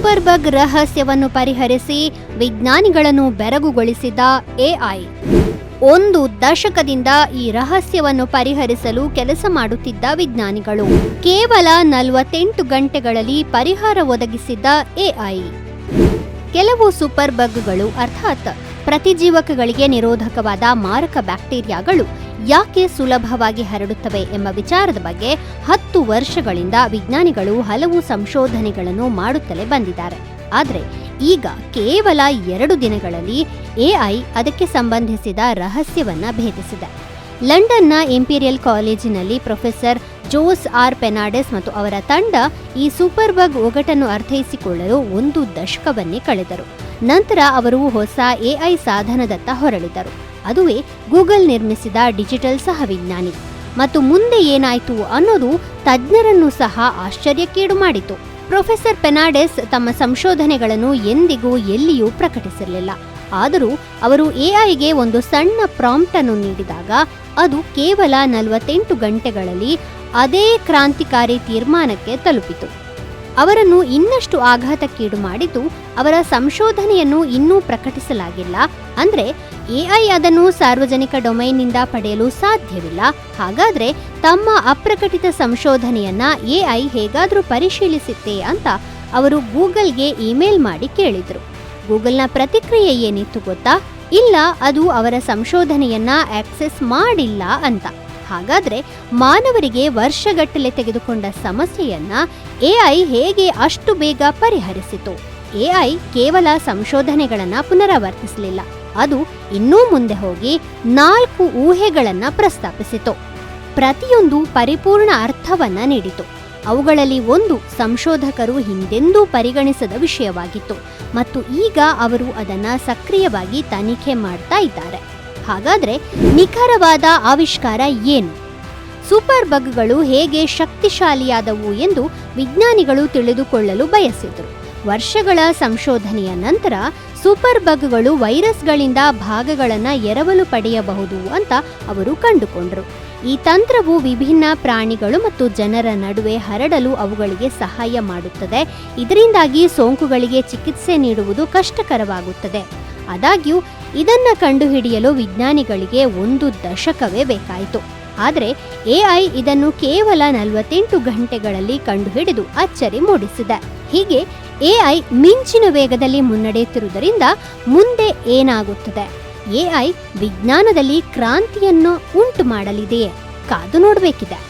Super ಬಗ್ ರಹಸ್ಯವನ್ನು ಪರಿಹರಿಸಿ ವಿಜ್ಞಾನಿಗಳನ್ನು ಬೆರಗುಗೊಳಿಸಿದ ಎಐ ಒಂದು ದಶಕದಿಂದ ಈ ರಹಸ್ಯವನ್ನು ಪರಿಹರಿಸಲು ಕೆಲಸ ಮಾಡುತ್ತಿದ್ದ ವಿಜ್ಞಾನಿಗಳು. ಕೇವಲ ನಲವತ್ತೆಂಟು ಗಂಟೆಗಳಲ್ಲಿ ಪರಿಹಾರ ಒದಗಿಸಿದ್ದ ಎಐ ಕೆಲವು ಸೂಪರ್ ಬಗ್ಗಳು, ಅರ್ಥಾತ್ ಪ್ರತಿಜೀವಕಗಳಿಗೆ ನಿರೋಧಕವಾದ ಮಾರಕ ಬ್ಯಾಕ್ಟೀರಿಯಾಗಳು ಯಾಕೆ ಸುಲಭವಾಗಿ ಹರಡುತ್ತವೆ ಎಂಬ ವಿಚಾರದ ಬಗ್ಗೆ ಹತ್ತು ವರ್ಷಗಳಿಂದ ವಿಜ್ಞಾನಿಗಳು ಹಲವು ಸಂಶೋಧನೆಗಳನ್ನು ಮಾಡುತ್ತಲೇ ಬಂದಿದ್ದಾರೆ. ಆದರೆ ಈಗ ಕೇವಲ ಎರಡು ದಿನಗಳಲ್ಲಿ ಎಐ ಅದಕ್ಕೆ ಸಂಬಂಧಿಸಿದ ರಹಸ್ಯವನ್ನು ಭೇದಿಸಿದೆ. ಲಂಡನ್ನ ಇಂಪೀರಿಯಲ್ ಕಾಲೇಜಿನಲ್ಲಿ ಪ್ರೊಫೆಸರ್ ಜೋಸ್ ಆರ್ ಪೆನಾಡೆಸ್ ಮತ್ತು ಅವರ ತಂಡ ಈ ಸೂಪರ್ ಬಗ್ ಒಗಟನ್ನು ಅರ್ಥೈಸಿಕೊಳ್ಳಲು ಒಂದು ದಶಕವನ್ನೇ ಕಳೆದರು. ನಂತರ ಅವರು ಹೊಸ ಎಐ ಸಾಧನದತ್ತ ಹೊರಳಿದರು. ಅದುವೇ ಗೂಗಲ್ ನಿರ್ಮಿಸಿದ ಡಿಜಿಟಲ್ ಸಹವಿಜ್ಞಾನಿ. ಮತ್ತು ಮುಂದೆ ಏನಾಯಿತು ಅನ್ನೋದು ತಜ್ಞರನ್ನು ಸಹ ಆಶ್ಚರ್ಯಕ್ಕೀಡು ಮಾಡಿತು. ಪ್ರೊಫೆಸರ್ ಪೆನಾಡೆಸ್ ತಮ್ಮ ಸಂಶೋಧನೆಗಳನ್ನು ಎಂದಿಗೂ ಎಲ್ಲಿಯೂ ಪ್ರಕಟಿಸಿರಲಿಲ್ಲ. ಆದರೂ ಅವರು ಎಐಗೆ ಒಂದು ಸಣ್ಣ ಪ್ರಾಂಪ್ಟ್ ಅನ್ನು ನೀಡಿದಾಗ ಅದು ಕೇವಲ ನಲವತ್ತೆಂಟು ಗಂಟೆಗಳಲ್ಲಿ ಅದೇ ಕ್ರಾಂತಿಕಾರಿ ತೀರ್ಮಾನಕ್ಕೆ ತಲುಪಿತು. ಅವರನ್ನು ಇನ್ನಷ್ಟು ಆಘಾತಕ್ಕೀಡು ಮಾಡಿತು ಅವರ ಸಂಶೋಧನೆಯನ್ನು ಇನ್ನೂ ಪ್ರಕಟಿಸಲಾಗಿಲ್ಲ. ಅಂದ್ರೆ ಎಐ ಅದನ್ನು ಸಾರ್ವಜನಿಕ ಡೊಮೈನ್ನಿಂದ ಪಡೆಯಲು ಸಾಧ್ಯವಿಲ್ಲ. ಹಾಗಾದ್ರೆ ತಮ್ಮ ಅಪ್ರಕಟಿತ ಸಂಶೋಧನೆಯನ್ನ ಎಐ ಹೇಗಾದರೂ ಪರಿಶೀಲಿಸಿತ್ತೆ ಅಂತ ಅವರು ಗೂಗಲ್ಗೆ ಇಮೇಲ್ ಮಾಡಿ ಕೇಳಿದರು. ಗೂಗಲ್ನ ಪ್ರತಿಕ್ರಿಯೆ ಏನಿತ್ತು ಗೊತ್ತಾ? ಇಲ್ಲ, ಅದು ಅವರ ಸಂಶೋಧನೆಯನ್ನ ಆಕ್ಸೆಸ್ ಮಾಡಿಲ್ಲ ಅಂತ. ಹಾಗಾದ್ರೆ ಮಾನವರಿಗೆ ವರ್ಷಗಟ್ಟಲೆ ತೆಗೆದುಕೊಂಡ ಸಮಸ್ಯೆಯನ್ನ ಎಐ ಹೇಗೆ ಅಷ್ಟು ಬೇಗ ಪರಿಹರಿಸಿತು? ಎಐ ಕೇವಲ ಸಂಶೋಧನೆಗಳನ್ನು ಪುನರಾವರ್ತಿಸಲಿಲ್ಲ. ಅದು ಇನ್ನೂ ಮುಂದೆ ಹೋಗಿ ನಾಲ್ಕು ಊಹೆಗಳನ್ನು ಪ್ರಸ್ತಾಪಿಸಿತು. ಪ್ರತಿಯೊಂದು ಪರಿಪೂರ್ಣ ಅರ್ಥವನ್ನ ನೀಡಿತು. ಅವುಗಳಲ್ಲಿ ಒಂದು ಸಂಶೋಧಕರು ಹಿಂದೆಂದೂ ಪರಿಗಣಿಸದ ವಿಷಯವಾಗಿತ್ತು ಮತ್ತು ಈಗ ಅವರು ಅದನ್ನು ಸಕ್ರಿಯವಾಗಿ ತನಿಖೆ ಮಾಡ್ತಾ ಇದ್ದಾರೆ. ಹಾಗಾದರೆ ನಿಖರವಾದ ಆವಿಷ್ಕಾರ ಏನು? ಸೂಪರ್ ಬಗ್ಗಳು ಹೇಗೆ ಶಕ್ತಿಶಾಲಿಯಾದವು ಎಂದು ವಿಜ್ಞಾನಿಗಳು ತಿಳಿದುಕೊಳ್ಳಲು ಬಯಸಿದರು. ವರ್ಷಗಳ ಸಂಶೋಧನೆಯ ನಂತರ ಸೂಪರ್ ಬಗ್ಗಳು ವೈರಸ್ಗಳಿಂದ ಭಾಗಗಳನ್ನು ಎರವಲು ಪಡೆಯಬಹುದು ಅಂತ ಅವರು ಕಂಡುಕೊಂಡರು. ಈ ತಂತ್ರವು ವಿಭಿನ್ನ ಪ್ರಾಣಿಗಳು ಮತ್ತು ಜನರ ನಡುವೆ ಹರಡಲು ಅವುಗಳಿಗೆ ಸಹಾಯ ಮಾಡುತ್ತದೆ. ಇದರಿಂದಾಗಿ ಸೋಂಕುಗಳಿಗೆ ಚಿಕಿತ್ಸೆ ನೀಡುವುದು ಕಷ್ಟಕರವಾಗುತ್ತದೆ. ಆದಾಗ್ಯೂ, ಇದನ್ನು ಕಂಡುಹಿಡಿಯಲು ವಿಜ್ಞಾನಿಗಳಿಗೆ ಒಂದು ದಶಕವೇ ಬೇಕಾಯಿತು. ಆದರೆ ಎಐ ಇದನ್ನು ಕೇವಲ ನಲವತ್ತೆಂಟು ಗಂಟೆಗಳಲ್ಲಿ ಕಂಡುಹಿಡಿದು ಅಚ್ಚರಿ ಮೂಡಿಸಿದೆ. ಹೀಗೆ ಎಐ ಮಿಂಚಿನ ವೇಗದಲ್ಲಿ ಮುನ್ನಡೆಯುತ್ತಿರುವುದರಿಂದ ಮುಂದೆ ಏನಾಗುತ್ತದೆ? ಎಐ ವಿಜ್ಞಾನದಲ್ಲಿ ಕ್ರಾಂತಿಯನ್ನು ಉಂಟು ಮಾಡಲಿದೆಯೇ ಕಾದು ನೋಡಬೇಕಿದೆ.